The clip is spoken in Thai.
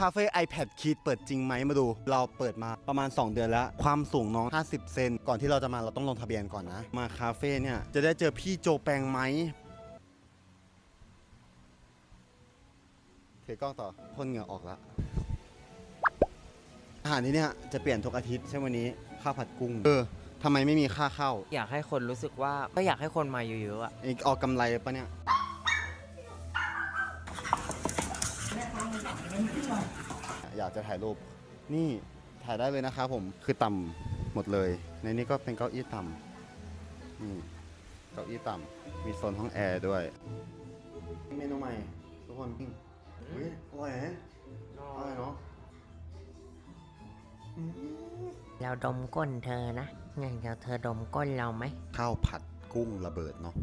คาเฟ่ iPad Kid เปิดจริงไหมมาดู เราเปิดมาประมาณ 2 เดือนแล้ว ความสูงน้อง 50 เซน ก่อนที่เราจะมาเราต้องลงทะเบียนก่อนนะ มาคาเฟ่เนี่ย จะได้เจอพี่โจแปงไหมถือกล้องต่อพ่นเหงื่อออกแล้วอาหารที่เนี่ยจะเปลี่ยนทุกอาทิตย์ใช่ไหมวันนี้ข้าวผัดกุ้ง เออทำไมไม่มีค่าเข้าอยากให้คนรู้สึกว่าก็อยากให้คนมาเยอะๆอะอีกออกกำไรปะเนี่ย อยากจะถ่ายรูปนี่ถ่ายได้เลยนะครับผมคือต่ำหมดเลย ในนี้ก็เป็นเก้าอี้ต่ำนี่เก้าอี้ต่ำมีโซนห้องแอร์ด้วย เมนูใหม่ทุกคนเฮ้ยอร่อยไหมอร่อยเนาะเราดมก้นเธอนะงั้นเดี๋ยวเธอดมก้นเราไหมข้าวผัดกุ้งระเบิดเนาะ